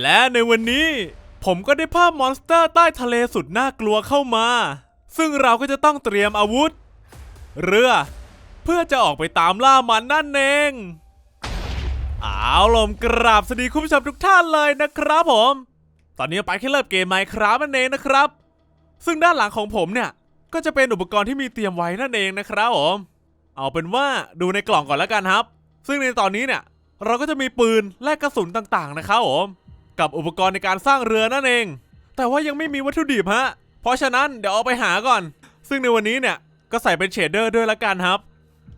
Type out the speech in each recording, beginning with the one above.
และในวันนี้ผมก็ได้ภาพมอนสเตอร์ใต้ทะเลสุดน่ากลัวเข้ามา ซึ่งเราก็จะต้องเตรียมอาวุธ เรือ เพื่อจะออกไปตามล่ามันนั่นเองเอาลมกราบสวัสดีคุณผู้ชมทุกท่านเลยนะครับผม ตอนนี้ไปแค่เริ่มเกมไมครับนั่นเองนะครับ ซึ่งด้านหลังของผมเนี่ย ก็จะเป็นอุปกรณ์ที่มีเตรียมไว้นั่นเองนะครับผม เอาเป็นว่าดูในกล่องก่อนแล้วกันครับ ซึ่งในตอนนี้เนี่ย เราก็จะมีปืนและกระสุนต่างๆนะครับผม กับอุปกรณ์ในการสร้างเรือนั่นเอง แต่ว่ายังไม่มีวัตถุดิบฮะ เพราะฉะนั้นเดี๋ยวเอาไปหาก่อน ซึ่งในวันนี้เนี่ยก็ใส่เป็นเชดเดอร์ด้วยละกันครับ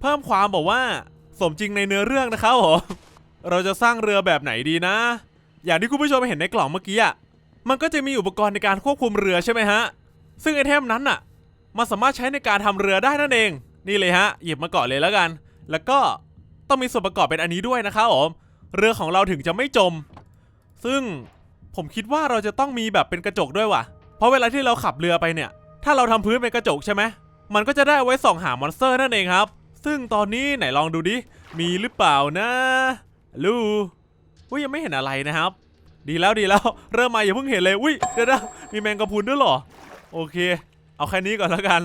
เพิ่มความบอกว่าสมจริงในเนื้อเรื่องนะครับผมเราจะสร้างเรือแบบไหนดีนะ อย่างที่คุณผู้ชมเห็นในกล่องเมื่อกี้อะมันก็จะมีอุปกรณ์ในการควบคุมเรือใช่ไหมฮะ ซึ่งไอเทมนั้นอะ มันสามารถใช้ในการทำเรือได้นั่นเอง นี่เลยฮะ หยิบมาก่อนเลยแล้วกัน แล้วก็ต้องมีส่วนประกอบเป็นอันนี้ด้วยนะครับผม เรือของเราถึงจะไม่จม ซึ่งผมคิดว่าเราจะต้องมีแบบเป็นกระจกด้วยว่ะ เพราะเวลาที่เราขับเรือไปเนี่ย ถ้าเราทำพื้นเป็นกระจกใช่ไหมมันก็จะได้ไว้ส่องหามอนสเตอร์นั่นเองครับ ซึ่งตอนนี้ไหนลองดูดิ มีหรือเปล่านะลูอุ้ยยังไม่เห็นอะไรนะครับ ดีแล้วดีแล้ว เริ่มมาอย่าเพิ่งเห็นเลย อุ้ยเดี๋ยวนะมีแมงกะพุนด้วยเหรอ โอเค เอาแค่นี้ก่อนแล้วกัน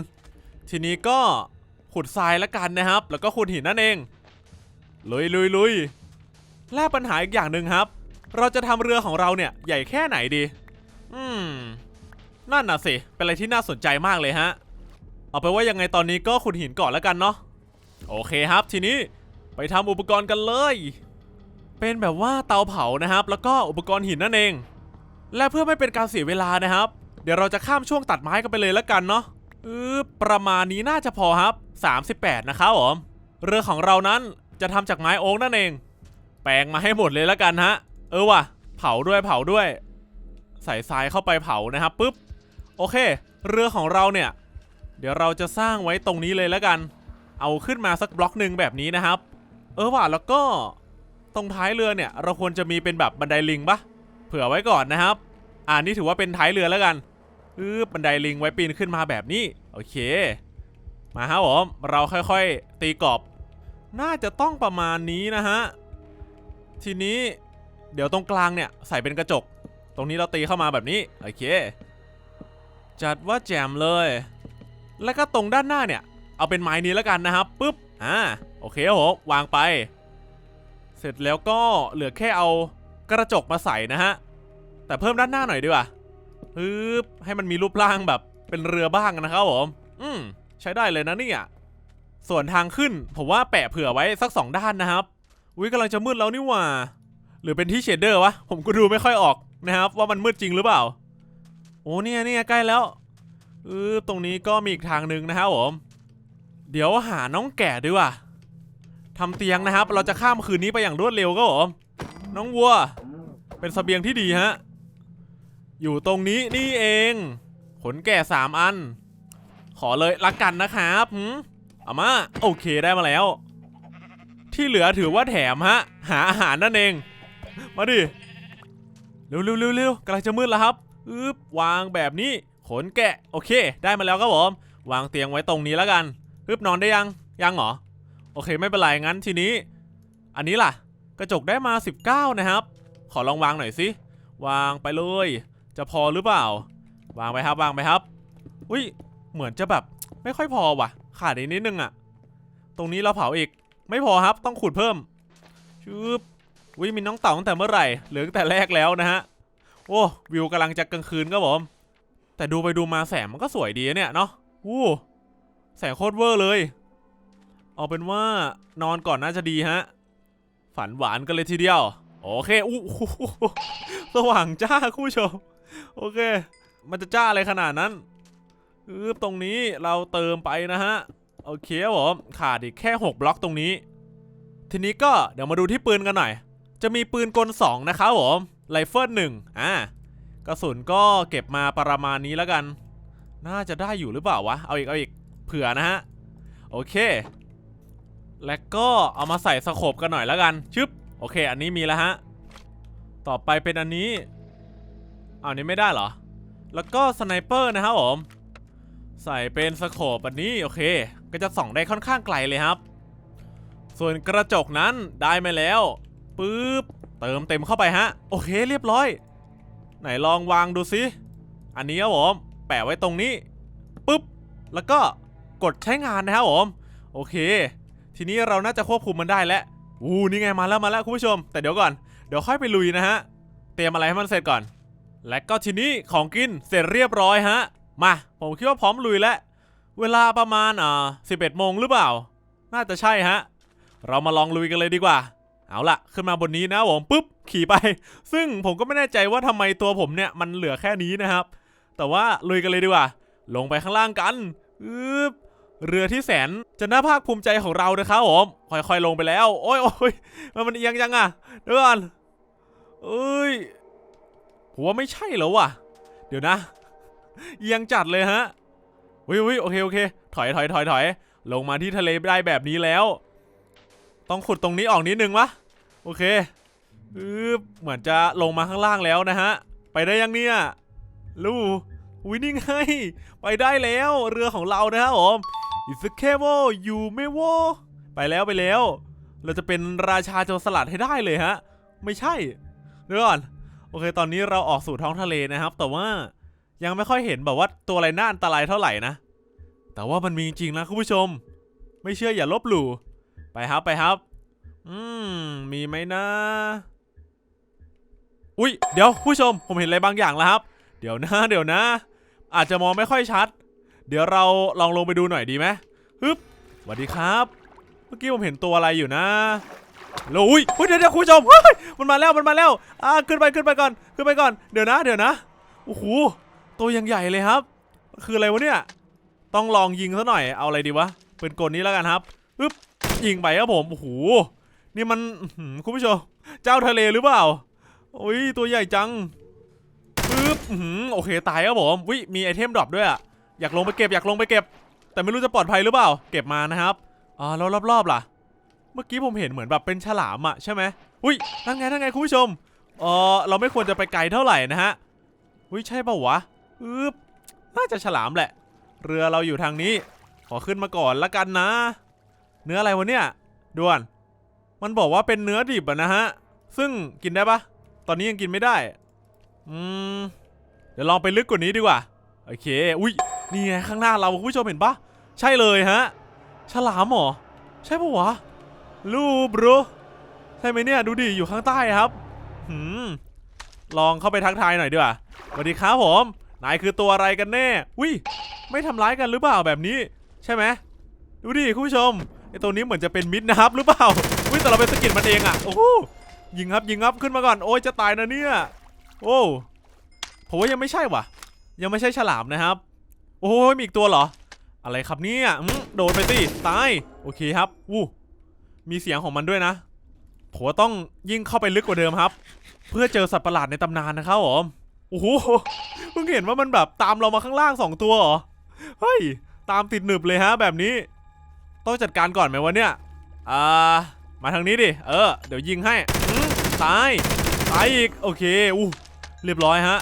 ทีนี้ก็ขุดทรายแล้วกันนะครับ แล้วก็ขุดหินนั่นเอง ลุยลุยลุยแลกปัญหาอีกอย่างหนึ่งครับ เราจะทำเรือของเราเนี่ยใหญ่แค่ไหนดี อืม นั่นน่ะสิ เป็นอะไรที่น่าสนใจมากเลยฮะ เอาไปว่ายังไงตอนนี้ก็ขุดหินก่อนแล้วกันเนาะ โอเคครับ ทีนี้ไปทำอุปกรณ์กันเลย เป็นแบบว่าเตาเผานะครับ แล้วก็อุปกรณ์หินนั่นเอง และเพื่อไม่เป็นการเสียเวลานะครับ เดี๋ยวเราจะข้ามช่วงตัดไม้กันไปเลยแล้วกันเนาะเออประมาณนี้น่าจะพอครับ 38 นะครับผม เรือของเรานั้นจะทำจากไม้โอ๊กนั่นเอง แปลงมาให้หมดเลยแล้วกันฮะ เออว่ะ เผาด้วยเผาด้วย ใส่ทรายเข้าไปเผานะครับปุ๊บ โอเค เรือของเราเนี่ย เดี๋ยวเราจะสร้างไว้ตรงนี้เลยแล้วกัน เอาขึ้นมาสักบล็อกหนึ่งแบบนี้นะครับ เออว่ะแล้วก็ตรงท้ายเรือเนี่ย เราควรจะมีเป็นแบบบันไดลิงปะเผื่อไว้ก่อนนะครับ อ่านี่ถือว่าเป็นท้ายเรือแล้วกันอือบันไดลิงไว้ปีนขึ้นมาแบบนี้ โอเค มาครับผมเราค่อยๆตีกรอบ น่าจะต้องประมาณนี้นะฮะ ทีนี้ เดี๋ยวตรงกลางเนี่ยใส่เป็นกระจก ตรงนี้เราตีเข้ามาแบบนี้ โอเค จัดว่าแจมเลย แล้วก็ตรงด้านหน้าเนี่ย เอาเป็นไม้นี้แล้วกันนะครับปุ๊บ อ่า โอเคครับผมวางไป เสร็จแล้วก็เหลือแค่เอากระจกมาใส่นะฮะ แต่เพิ่มด้านหน้าหน่อยดีกว่าปึ๊บ ให้มันมีรูปร่างแบบเป็นเรือบ้างนะครับผม อืม ใช้ได้เลยนะเนี่ย ส่วนทางขึ้นผมว่าแปะเผื่อไว้สักสองด้านนะครับ อุ้ยกำลังจะมืดแล้วนี่หว่า หรือเป็นที่เชดเดอร์วะ ผมก็ดูไม่ค่อยออกนะครับ ว่ามันมืดจริงหรือเปล่า โอ้เนี่ยเนี่ยใกล้แล้วเออตรงนี้ก็มีอีกทางหนึ่งนะครับผม เดี๋ยวหาน้องแก่ดีกว่าทำเตียงนะครับ เราจะข้ามคืนนี้ไปอย่างรวดเร็วก็ผมน้องวัว เป็นเสบียงที่ดีฮะ อยู่ตรงนี้นี่เอง ขนแก่สามอัน ขอเลยละกันนะครับหืมเอามาโอเคได้มาแล้ว ที่เหลือถือว่าแถมฮะ หาอาหารนั่นเอง มาดิ เร็วเร็วเร็วเร็วกำลังจะมืดแล้วครับอึบวางแบบนี้ ขนแกะ โอเค ได้มาแล้วครับผม วางเตียงไว้ตรงนี้แล้วกันอึบนอนได้ยัง ยังเหรอ โอเค ไม่เป็นไรงั้นทีนี้ อันนี้ล่ะ กระจกได้มา 19 นะครับ ขอลองวางหน่อยสิ วางไปเลย จะพอหรือเปล่า วางไปครับ วางไปครับ อุ้ย เหมือนจะแบบไม่ค่อยพอว่ะ ขาดอีกนิดนึงอะตรงนี้เราเผาอีก ไม่พอครับ ต้องขุดเพิ่มชึบ อุ้ยมีน้องเต่าตั้งแต่เมื่อไหร่เหลือตั้งแต่แรกแล้วนะฮะโอ้วิวกำลังจะกลางคืนครับผม แต่ดูไปดูมาแสงมันก็สวยดีเนี่ยเนาะวู้แสงโคตรเวอร์เลย เอาเป็นว่านอนก่อนน่าจะดีฮะ ฝันหวานกันเลยทีเดียว โอเคอู้หูสว่างจ้าคุณผู้ชม โอเค มันจะจ้าอะไรขนาดนั้นอือตรงนี้เราเติมไปนะฮะ โอเคครับผมขาดอีกแค่ 6 บล็อกตรงนี้ ทีนี้ก็เดี๋ยวมาดูที่ปืนกันหน่อย จะมีปืนกล2นะครับผมไรเฟิลหนึ่งอ่ากระสุนก็เก็บมาประมาณนี้แล้วกัน น่าจะได้อยู่หรือเปล่าวะ เอาอีก เอาอีก เผื่อนะฮะ โอเค และก็เอามาใส่สโคปกันหน่อยแล้วกันชึบ โอเค อันนี้มีแล้วฮะ ต่อไปเป็นอันนี้เอาอันนี้ไม่ได้เหรอ แล้วก็สไนเปอร์นะครับผม ใส่เป็นสโคปอันนี้โอเค ก็จะส่องได้ค่อนข้างไกลเลยครับ ส่วนกระจกนั้นได้มาแล้ว ปึ๊บเติมเต็มเข้าไปฮะ โอเคเรียบร้อย ไหนลองวางดูซิ อันนี้ครับผม แปะไว้ตรงนี้ปุ๊บแล้วก็กดใช้งานนะครับผม โอเค ทีนี้เราน่าจะควบคุมมันได้แล้วอู้นี่ไงมาแล้วมาแล้วคุณผู้ชม แต่เดี๋ยวก่อนเดี๋ยวค่อยไปลุยนะฮะ เตรียมอะไรให้มันเสร็จก่อน และก็ทีนี้ของกินเสร็จเรียบร้อยฮะ มา ผมคิดว่าพร้อมลุยแล้ว เวลาประมาณอ่า11โมงหรือเปล่า น่าจะใช่ฮะ เรามาลองลุยกันเลยดีกว่า เอาละขึ้นมาบนนี้นะผมปุ๊บขี่ไป ซึ่งผมก็ไม่แน่ใจว่าทำไมตัวผมเนี่ยมันเหลือแค่นี้นะครับ แต่ว่าลุยกันเลยดีกว่า ลงไปข้างล่างกันอึบเรือที่แสนจะน่าภาคภูมิใจของเรานะครับผมค่อยๆลงไปแล้ว โอ้ยโอ้ยมันมันเอียงจังอะเดี๋ยวก่อนเอ้ยผมว่าไม่ใช่แล้วว่ะ เดี๋ยวนะ เอียงจัดเลยฮะวิววิโอเคโอเค ถอยถอยถอยถอยลงมาที่ทะเลได้แบบนี้แล้ว ต้องขุดตรงนี้ออกนิดนึงวะ โอเคอึบเหมือนจะลงมาข้างล่างแล้วนะฮะ ไปได้ยังเนี่ย ลูวินี่ไงไปได้แล้วเรือของเรานะครับผมอิสเคโวยูเมโวไปแล้วไปแล้ว เราจะเป็นราชาโจรสลัดให้ได้เลยฮะ ไม่ใช่เดี๋ยวก่อน โอเค ตอนนี้เราออกสู่ท้องทะเลนะครับ แต่ว่ายังไม่ค่อยเห็นแบบว่าตัวอะไรน่าอันตรายเท่าไหร่นะ แต่ว่ามันมีจริงนะคุณผู้ชม ไม่เชื่ออย่าลบหลู่ ไปครับไปครับ อืม มีไหมนะ อุ้ย เดี๋ยวผู้ชม ผมเห็นอะไรบางอย่างแล้วครับ เดี๋ยวนะ เดี๋ยวนะ อาจจะมองไม่ค่อยชัด เดี๋ยวเราลองลงไปดูหน่อยดีไหมฮึบสวัสดีครับ เมื่อกี้ผมเห็นตัวอะไรอยู่นะแล้วอุ้ยอุ๊ยเดี๋ยวเดี๋ยวคุณผู้ชมเฮ้ยมันมาแล้ว มันมาแล้ว อ่า ขึ้นไป ขึ้นไปก่อน ขึ้นไปก่อน เดี๋ยวนะ เดี๋ยวนะ โอ้โห ตัวยังใหญ่เลยครับ คืออะไรวะเนี่ย ต้องลองยิงซะหน่อย เอาอะไรดีวะ เป็นกลนี้แล้วกันครับฮึบยิงไปครับผม โอ้โห นี่มันคุณผู้ชม เจ้าทะเลหรือเปล่าโอ้ยตัวใหญ่จังปึ๊บโอเคตายครับผมวิมีไอเทมดรอปด้วยอะอยากลงไปเก็บอยากลงไปเก็บ แต่ไม่รู้จะปลอดภัยหรือเปล่า เก็บมานะครับอ่าแล้วรอบๆล่ะ เมื่อกี้ผมเห็นเหมือนแบบเป็นฉลามอะใช่ไหมอุ้ยนั่นไงนั่นไงคุณผู้ชมเออเราไม่ควรจะไปไกลเท่าไหร่นะฮะอุ้ยใช่เปล่าวะปึ๊บน่าจะฉลามแหละ เรือเราอยู่ทางนี้ ขอขึ้นมาก่อนละกันนะ เนื้ออะไรวะเนี่ยด่วน มันบอกว่าเป็นเนื้อดิบอะนะฮะ ซึ่งกินได้ปะตอนนี้ยังกินไม่ได้ อืม เดี๋ยวลองไปลึกกว่านี้ดีกว่า โอเค อุ้ย นี่ไงข้างหน้าเราคุณผู้ชมเห็นปะใช่เลยฮะ ฉลามเหรอ ใช่ปะวะ รูบรูใช่ไหมเนี่ย ดูดิ อยู่ข้างใต้ครับ หืม ลองเข้าไปทักทายหน่อยดีกว่า สวัสดีครับผม นายคือตัวอะไรกันแน่ อุ้ย ไม่ทำร้ายกันหรือเปล่าแบบนี้ ใช่ไหม ดูดิคุณผู้ชมไอตัวนี้เหมือนจะเป็นมิดนะครับหรือเปล่า แต่เราเป็นสกินมันเองอะโอ้โหยิงครับยิงครับขึ้นมาก่อนโอ้ยจะตายนะเนี่ยโอ้ผมว่ายังไม่ใช่ว่ะ ยังไม่ใช่ฉลามนะครับ โอ้ยมีอีกตัวเหรอ อะไรครับเนี่ยโดนไปสิตายโอเคครับวู้มีเสียงของมันด้วยนะผมว่าต้องยิ่งเข้าไปลึกกว่าเดิมครับ เพื่อเจอสัตว์ประหลาดในตำนานนะครับผมโอ้โหเพิ่งเห็นว่ามันแบบตามเรามาข้างล่างสองตัวเหรอเฮ้ยตามติดหนึบเลยฮะแบบนี้ ต้องจัดการก่อนไหมวะเนี่ยอ่า มาทางนี้ดิ เออ เดี๋ยวยิงให้ตาย ตายอีก โอเค อู้ เรียบร้อยฮะ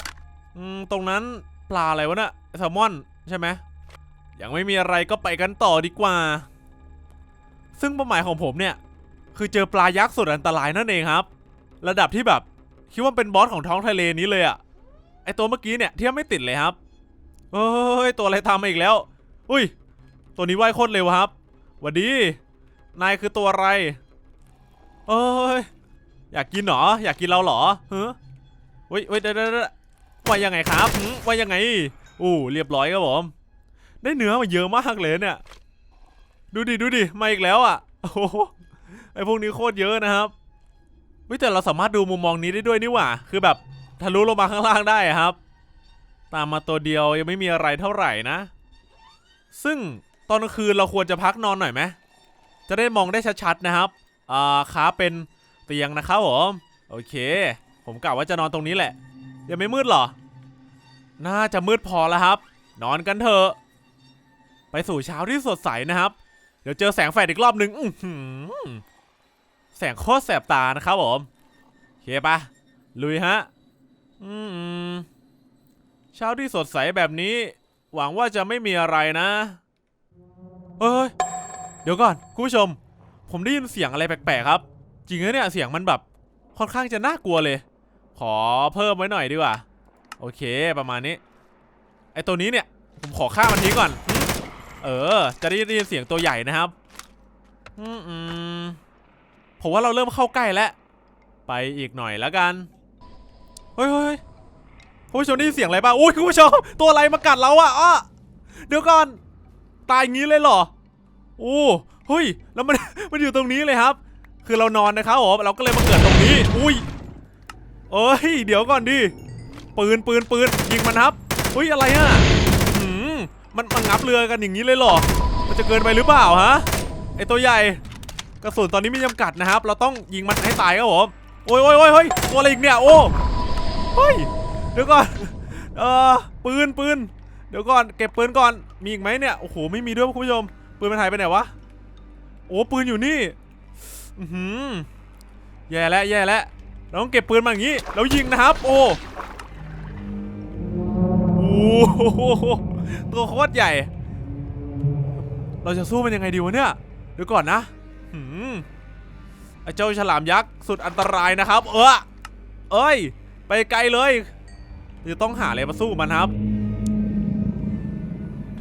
ตรงนั้นปลาอะไรวะน่ะแซลมอนใช่ไหม ยังไม่มีอะไรก็ไปกันต่อดีกว่า ซึ่งเป้าหมายของผมเนี่ย คือเจอปลายักษ์สุดอันตรายนั่นเองครับ ระดับที่แบบคิดว่าเป็นบอสของท้องทะเลนี้เลยอะไอตัวเมื่อกี้เนี่ยเทียบไม่ติดเลยครับเฮ้ยตัวอะไรทำมาอีกแล้ว อุ้ย ตัวนี้ว่ายโคตรเร็วครับหวัดดี นายคือตัวอะไร เอ้ยอยากกินเหรอ อยากกินเราเหรอเฮ้ยเฮ้ยเฮ้ยเดี๋ยวว่ายังไงครับว่ายังไงอู้เรียบร้อยครับผม ได้เนื้อมาเยอะมากเลยเนี่ย ดูดิดูดิมาอีกแล้วอะโอ้โหไอพวกนี้โคตรเยอะนะครับเฮ้ยแต่เราสามารถดูมุมมองนี้ได้ด้วยนี่หว่า คือแบบทะลุลงมาข้างล่างได้ครับ ตามมาตัวเดียวยังไม่มีอะไรเท่าไหร่นะ ซึ่งตอนกลางคืนเราควรจะพักนอนหน่อยไหมจะได้มองได้ชัดๆนะครับ อ่าขาเป็นเตียงนะครับผมโอเค ผมกะว่าจะนอนตรงนี้แหละ ยังไม่มืดเหรอ น่าจะมืดพอแล้วครับ นอนกันเถอะ ไปสู่เช้าที่สดใสนะครับ เดี๋ยวเจอแสงแฟลชอีกรอบหนึ่งแสงโคตรแสบตานะครับผมโอเคปะลุยฮะอืมเช้าที่สดใสแบบนี้ หวังว่าจะไม่มีอะไรนะ เอ้ย เดี๋ยวก่อน คุณผู้ชม ผมได้ยินเสียงอะไรแปลกๆครับ จริงนะเนี่ยเสียงมันแบบค่อนข้างจะน่ากลัวเลย ขอเพิ่มไว้หน่อยดีกว่า โอเคประมาณนี้ ไอตัวนี้เนี่ย ผมขอฆ่ามันทิ้งก่อน เออ จะได้ยินเสียงตัวใหญ่นะครับ อืมผมว่าเราเริ่มเข้าใกล้แล้ว ไปอีกหน่อยแล้วกัน เฮ้ยเฮ้ยคุณผู้ชมได้ยินเสียงอะไรบ้างอุ้ยคุณผู้ชมตัวอะไรมากัดเราอะอ้อเดี๋ยวก่อน ตายงี้เลยเหรอโอ้ เฮ้ย แล้วมัน มันอยู่ตรงนี้เลยครับ คือเรานอนนะครับผมเราก็เลยมาเกิดตรงนี้ อุ้ยเอ้ย เดี๋ยวก่อนดิ ปืน ปืน ปืน ยิงมันครับ อุ้ย อะไรอะหืมมันมันงับเรือกันอย่างนี้เลยเหรอ มันจะเกินไปหรือเปล่าฮะ ไอตัวใหญ่ กระสุนตอนนี้มีจำกัดนะครับ เราต้องยิงมันให้ตายครับผม โอ้ยโอ้ยโอ้ยเฮ้ยตัวอะไรอีกเนี่ย โอ้เฮ้ย เดี๋ยวก่อน เออปืนปืน เดี๋ยวก่อน เก็บปืนก่อน มีอีกไหมเนี่ย โอ้โห ไม่มีด้วยคุณผู้ชม ปืนมันหายไปไหนวะ อ้ปืนอยู่นี่อือหือแย่แล้วแย่แล้วเราต้องเก็บปืนมาอย่างนี้แล้วยิงนะครับ โอ้โอ้โหตัวโคตรใหญ่ เราจะสู้มันยังไงดีวะเนี่ยเดี๋ยวก่อนนะหืมไอ้เจ้าฉลามยักษ์สุดอันตรายนะครับ เออเอ้ย ไปไกลเลยจะต้องหาอะไรมาสู้มันครับ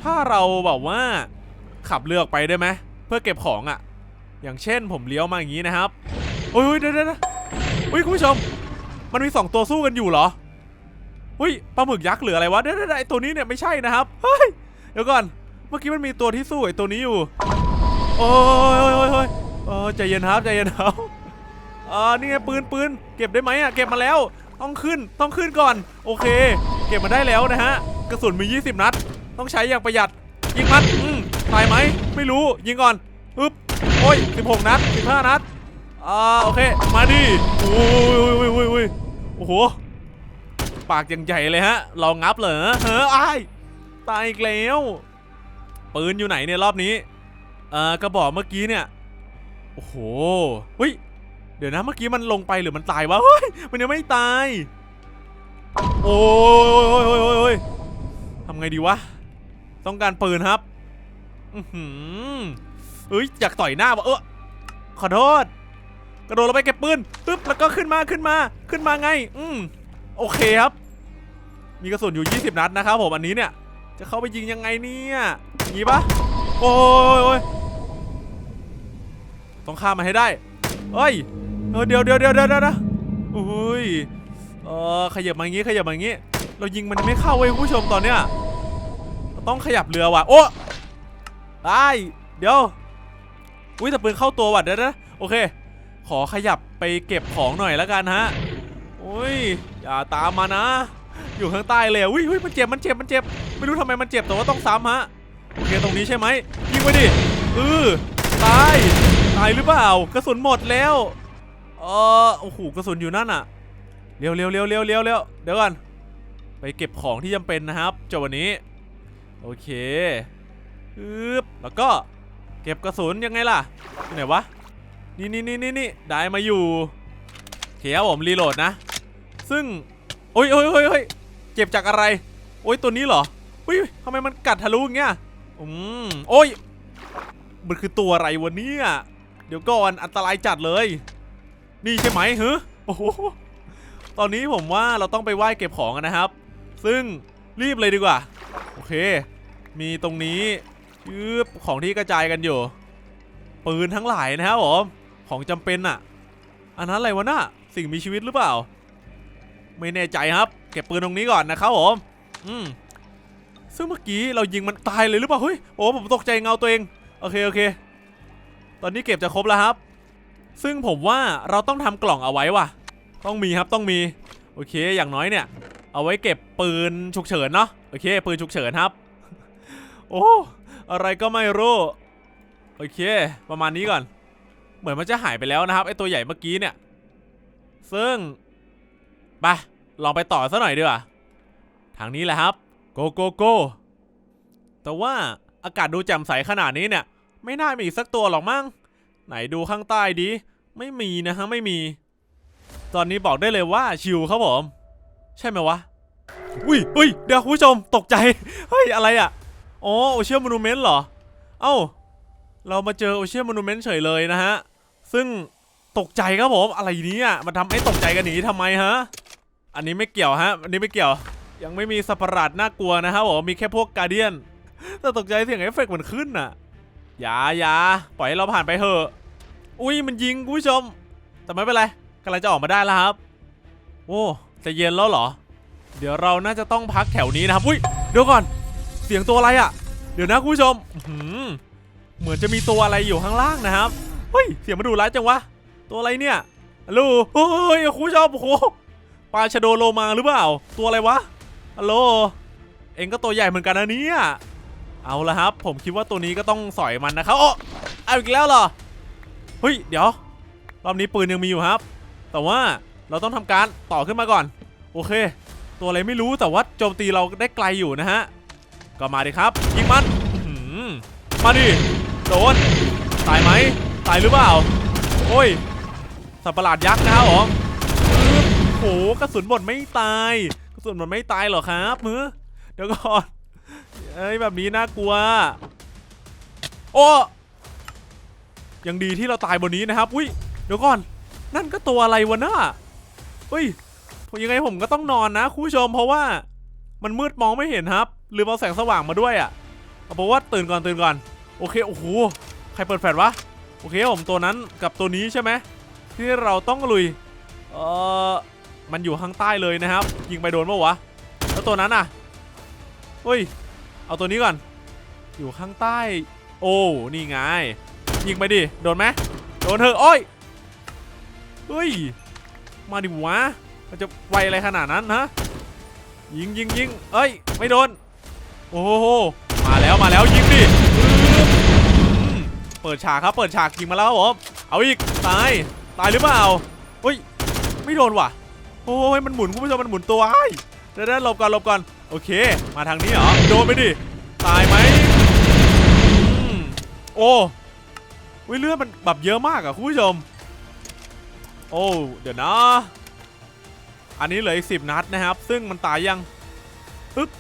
ถ้าเราแบบว่าขับเรือออกไปได้ไหมเพื่อเก็บของอะ่ะ อย่างเช่นผมเลี้ยวมาอย่างนี้นะครับโอ้ยเดี๋ยวเดี๋ยวเดี๋ยวเฮ้ยคุณผู้ชม มันมีสองตัวสู้กันอยู่เหรอเฮ้ยปลาหมึกยักษ์หรืออะไรวะเดี๋ยวเดี๋ยวเดี๋ยวไอตัวนี้เนี่ยไม่ใช่นะครับเฮ้ยเดี๋ยวก่อน เมื่อกี้มันมีตัวที่สู้ไอตัวนี้อยู่ โอ้ยโอ้ยโอ้ยโอ้ยใจเย็นครับใจเย็นครับอ่านี่ไงปืนปืนเก็บได้ไหมอะเก็บมาแล้วต้องขึ้นต้องขึ้นก่อน โอเค เก็บมาได้แล้วนะฮะกระสุนมี 20 นัด ต้องใช้อย่างประหยัดยิงมัน ตายไหมไม่รู้ยิงก่อนปึ๊บโอ้ย16 นัด 15 นัดอ่าโอเค มาดิโอ้ยโอ้ยโอ้ยโอ้โห ปากยังใหญ่เลยฮะลองงับเหรอเฮ้อไอ้ตายอีกแล้ว ปืนอยู่ไหนเนี่ยรอบนี้เอ่อกระบอกเมื่อกี้เนี่ย โอ้โหเฮ้ย เดี๋ยวนะเมื่อกี้มันลงไปหรือมันตายวะเฮ้ย มันยังไม่ตาย โอ้ยโอ้ยโอ้ยโอ้ยทำไงดีวะ ต้องการปืนครับ อือหือเอ้ยอยากต่อยหน้าวะเออขอโทษ กระโดดลงไปเก็บปืนปึ๊บแล้วก็ขึ้นมาขึ้นมาขึ้นมาไง อืมโอเคครับ มีกระสุนอยู่ 20 นัดนะครับผมอันนี้เนี่ย จะเข้าไปยิงยังไงเนี่ยอย่างงี้ปะโอ้ยโอ้ยต้องข้ามมาให้ได้เฮ้ยเดี๋ยวเดี๋ยวเดี๋ยวเดี๋ยวเดี๋ยวอุ้ยเออขยับมาอย่างงี้ขยับมาอย่างงี้ เรายิงมันไม่เข้าเว้ยผู้ชมตอนเนี้ยต้องขยับเรือว่ะโอ้ ได้เดี๋ยว อุ้ยแต่ปืนเข้าตัวว่ะเดี๋ยวนะโอเค ขอขยับไปเก็บของหน่อยแล้วกันฮะอุ้ยอย่าตามมานะ อยู่ข้างใต้เลยอุ้ยอุ้ยมันเจ็บมันเจ็บมันเจ็บ ไม่รู้ทำไมมันเจ็บแต่ว่าต้องซ้ำฮะโอเคตรงนี้ใช่ไหมยิงไปดิเออตายตายหรือเปล่ากระสุนหมดแล้วเออโอ้โหกระสุนอยู่นั่นอะเร็วเร็วเร็วเร็วเร็วเร็วเดี๋ยวก่อนไปเก็บของที่จำเป็นนะครับจบวันนี้ โอเค อึบแล้วก็เก็บกระสุนยังไงล่ะไหนวะ นี่นี่นี่นี่นี่ได้มาอยู่เคครับผมรีโหลดนะ ซึ่ง โอ้ยโอ้ยโอ้ยโอ้ยเจ็บจากอะไร โอ้ยตัวนี้เหรออุ้ยทำไมมันกัดทะลุอย่างเงี้ย อืม โอ้ย มันคือตัวอะไรวะเนี่ยเดี๋ยวก่อนอันตรายจัดเลย นี่ใช่ไหมเฮ้โอ้โห ตอนนี้ผมว่าเราต้องไปไหว้เก็บของกันนะครับ ซึ่งรีบเลยดีกว่า โอเค มีตรงนี้ ยืบของที่กระจายกันอยู่ ปืนทั้งหลายนะครับผมของจำเป็นอะอันนั้นอะไรวะน่ะสิ่งมีชีวิตหรือเปล่า ไม่แน่ใจครับ เก็บปืนตรงนี้ก่อนนะครับผมอืมซึ่งเมื่อกี้เรายิงมันตายเลยหรือเปล่าเฮ้ยโอ้ผมตกใจเงาตัวเองโอเคโอเค ตอนนี้เก็บจะครบแล้วครับ ซึ่งผมว่าเราต้องทำกล่องเอาไว้ว่ะ ต้องมีครับต้องมีโอเคอย่างน้อยเนี่ย เอาไว้เก็บปืนฉุกเฉินเนาะโอเค ปืนฉุกเฉินครับ โอ้ อะไรก็ไม่รู้ โอเค ประมาณนี้ก่อน เหมือนมันจะหายไปแล้วนะครับ ไอตัวใหญ่เมื่อกี้เนี่ย ซึ่งไปลองไปต่อซะหน่อยดีกว่า ทางนี้แหละครับ โกโกโก แต่ว่าอากาศดูแจ่มใสขนาดนี้เนี่ย ไม่น่ามีอีกสักตัวหรอกมั้ง ไหนดูข้างใต้ดี ไม่มีนะฮะไม่มี ตอนนี้บอกได้เลยว่าชิวครับผม ใช่ไหมวะ อุ้ยอุ้ยเดี๋ยวคุณผู้ชมตกใจ เฮ้ยอะไรอะ อ๋อโอเชียนม n นูเมนต์เหรอ เอ้า เรามาเจอโอเชียนม n นูเมนต์เฉยเลยนะฮะ ซึ่งตกใจครับผม อะไรนี้อะมันทำให้ตกใจกันหนีทำไมฮะ อันนี้ไม่เกี่ยวฮะ อันนี้ไม่เกี่ยว ยังไม่มีสัตว์ประหลาดน่ากลัวนะครับผม มีแค่พวกกาเดียน แต่ตกใจเสียงเอฟเฟกต์มันขึ้นน่ะ อย่าอย่าปล่อยให้เราผ่านไปเถอะ อุ้ยมันยิงคุณผู้ชม แต่ไม่เป็นไรกำลังจะออกมาได้แล้วครับ โอ้ จะเย็นแล้วเหรอ เดี๋ยวเราน่าจะต้องพักแถวนี้นะครับ อุ้ย เดี๋ยวก่อน สียงตัวอะไรอะ่ะ เดี๋ยวนะคุณผู้ชมหือเหมือนจะมีตัวอะไรอยู่ข้างล่างนะครับ เฮ้ย เสียงมาดูร้ายจังวะ ตัวอะไรเนี่ยฮัลโหลเฮ้ยคุณผู้ชมโอ้โหปลาชโดโลมาหรือเปล่า ตัวอะไรวะฮัลโหลเองก็ตัวใหญ่เหมือนกันนะเนี่ยเอาละครับ ผมคิดว่าตัวนี้ก็ต้องสอยมันนะครับโอ้เอาอีกแล้วเหรอเฮ้ยเดี๋ยว รอบนี้ปืนยังมีอยู่ครับ แต่ว่าเราต้องทำการต่อขึ้นมาก่อน โอเค ตัวอะไรไม่รู้แต่ว่าโจมตีเราได้ไกลอยู่นะฮะ ก็มาดิครับยิงมันมาดิโดนตายไหมตายหรือเปล่าโอ้ยสัตว์ประหลาดยักษ์นะครับผมปึ๊บโหกระสุนหมดไม่ตายกระสุนหมดไม่ตายเหรอครับมือเดี๋ยวก่อนเอ้ยแบบนี้น่ากลัว โอ้ยังดีที่เราตายบนนี้นะครับอุ้ยเดี๋ยวก่อน นั่นก็ตัวอะไรวะน่ะอุ้ยยังไงผมก็ต้องนอนนะคุณผู้ชมเพราะว่ามันมืดมองไม่เห็นครับ ลืมเอาแสงสว่างมาด้วยอะ่ะเอาบอกว่าตื่นก่อนตื่นก่อน โอเค โอ้โห ใครเปิดแฟลชวะ โอเคผมตัวนั้นกับตัวนี้ใช่ไหม ที่เราต้องลุย เออมันอยู่ข้างใต้เลยนะครับ ยิงไปโดนปะวะ แล้วตัวนั้นอะเฮ้ย เอาตัวนี้ก่อน อยู่ข้างใต้ โอ้ นี่ไง ยิงไปดิ โดนไหมโดนเถอโอ้ยเฮ้ย มาดิวะมันจะไวอะไรขนาดนั้นฮะ ยิงยิงยิงเอ้ย ไม่โดน โอ้โหมาแล้วมาแล้วยิงดิเปิดฉากครับเปิดฉากยิงมาแล้วครับผมเอาอีกตายตายหรือเปล่าเฮ้ยไม่โดนว่ะโอ้ยมันหมุนคุณผู้ชมมันหมุนตัวไอ้เดี๋ยวหลบก่อนหลบก่อนโอเค มาทางนี้เหรอโดนไปดิตายไหมอืมโอ้วิเลือดมันแบบเยอะมากอะคุณผู้ชม โอ้เดี๋ยวนะ อันนี้เหลืออีกสิบนัดนะครับ ซึ่งมันตายยังปึ๊บ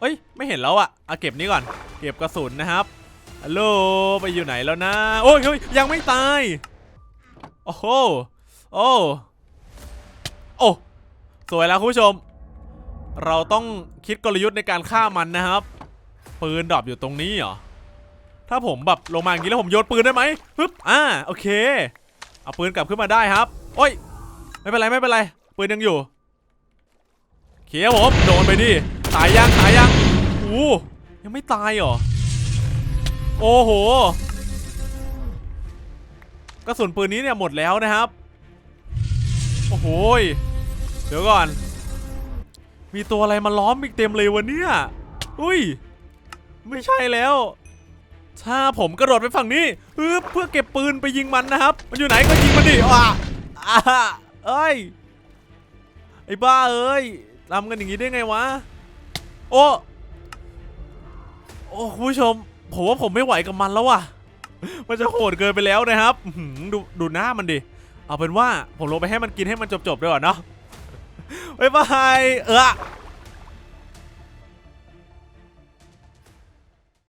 เอ้ย ไม่เห็นแล้วอะเอาเก็บนี้ก่อน เก็บกระสุนนะครับฮัลโหลไปอยู่ไหนแล้วนะ โอ้ยยังไม่ตาย โอ้โห โอ้ โอ้ สวยแล้วคุณผู้ชม เราต้องคิดกลยุทธ์ในการฆ่ามันนะครับ ปืนดรอปอยู่ตรงนี้เหรอ ถ้าผมแบบลงมาอย่างนี้แล้วผมโยนปืนได้ไหมปึ๊บอ่า โอเค เอาปืนกลับขึ้นมาได้ครับ โอ้ย ไม่เป็นไรไม่เป็นไร ปืนยังอยู่เขียวผม โดนไปดิ ตายยังตายย โอ้ยังไม่ตายเหรอ โอ้โห กระสุนปืนนี้เนี่ยหมดแล้วนะครับ โอ้โห เดี๋ยวก่อน มีตัวอะไรมาล้อมอีกเต็มเลยวะเนี่ย อุ้ย ไม่ใช่แล้ว ถ้าผมกระโดดไปฝั่งนี้เพื่อเก็บปืนไปยิงมันนะครับ มันอยู่ไหนก็ยิงมันดิอะอะเอ้ย ไอ้บ้าเอ้ยทำกันอย่างนี้ได้ไงวะ โอ้ โอ้คุณผู้ชม ผมว่าผมไม่ไหวกับมันแล้วว่ะ มันจะโหดเกินไปแล้วนะครับดูดูหน้ามันดิ เอาเป็นว่าผมลงไปให้มันกินให้มันจบๆดีกว่าเนาะบ๊ายบาย เออ